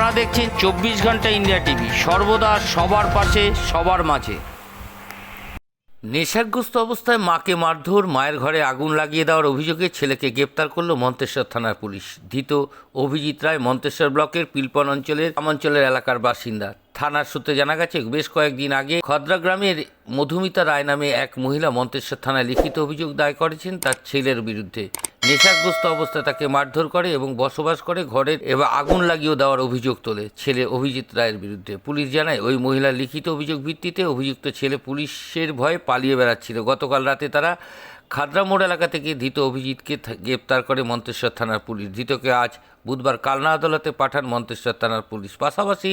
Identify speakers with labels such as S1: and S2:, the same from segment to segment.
S1: আপনারা দেখছেন চব্বিশ ঘণ্টা ইন্ডিয়া টিভি। সর্বদা সবার পাশে, সবার মাঝে। নেশাগ্রস্ত অবস্থায় মাকে মারধর, মায়ের ঘরে আগুন লাগিয়ে দেওয়ার অভিযোগে ছেলেকে গ্রেপ্তার করল মন্তেশ্বর থানার পুলিশ। ধৃত অভিজিৎ রায় মন্তেশ্বর ব্লকের পিলপন অঞ্চলের গ্রামাঞ্চলের এলাকার বাসিন্দা। থানার সূত্রে জানা গেছে, বেশ কয়েকদিন আগে খদ্রা গ্রামের মধুমিতা রায় নামে এক মহিলা মন্তেশ্বর থানায় লিখিত অভিযোগ দায় করেছেন তার ছেলের বিরুদ্ধে। নেশাগ্রস্ত অবস্থায় তাকে মারধর করে এবং বসবাস করে ঘরের এবার আগুন লাগিয়ে দেওয়ার অভিযোগ তোলে। ছেলে অভিজিৎ রায়ের বিরুদ্ধে পুলিশ জানায়, ওই মহিলার লিখিত অভিযোগ ভিত্তিতে অভিযুক্ত ছেলে পুলিশের ভয়ে পালিয়ে বেড়াচ্ছিল। গতকাল রাতে তারা খাদ্রামোড় এলাকা থেকে ধৃত অভিজিৎকে গ্রেপ্তার করে মন্তেশ্বর থানার পুলিশ। ধৃতকে আজ বুধবার কালনা আদালতে পাঠান মন্তেশ্বর থানার পুলিশ। পাশাপাশি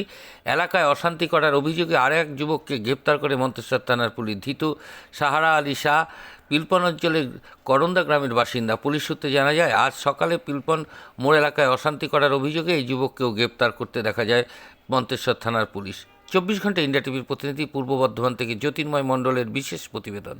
S1: এলাকায় অশান্তি করার অভিযোগে আর এক যুবককে গ্রেপ্তার করে মন্তেশ্বর থানার পুলিশ। ধৃত সাহারা আলী শাহ পিলপন অঞ্চলের করন্দা গ্রামের বাসিন্দা। পুলিশ সূত্রে জানা যায়, আজ সকালে পিলপন মোড় এলাকায় অশান্তি করার অভিযোগে এই যুবককেও গ্রেপ্তার করতে দেখা যায় মন্তেশ্বর থানার পুলিশ। চব্বিশ ঘণ্টা ইন্ডিয়া টিভির প্রতিনিধি পূর্ব বর্ধমান থেকে জ্যোতির্ময় মণ্ডলের বিশেষ প্রতিবেদন।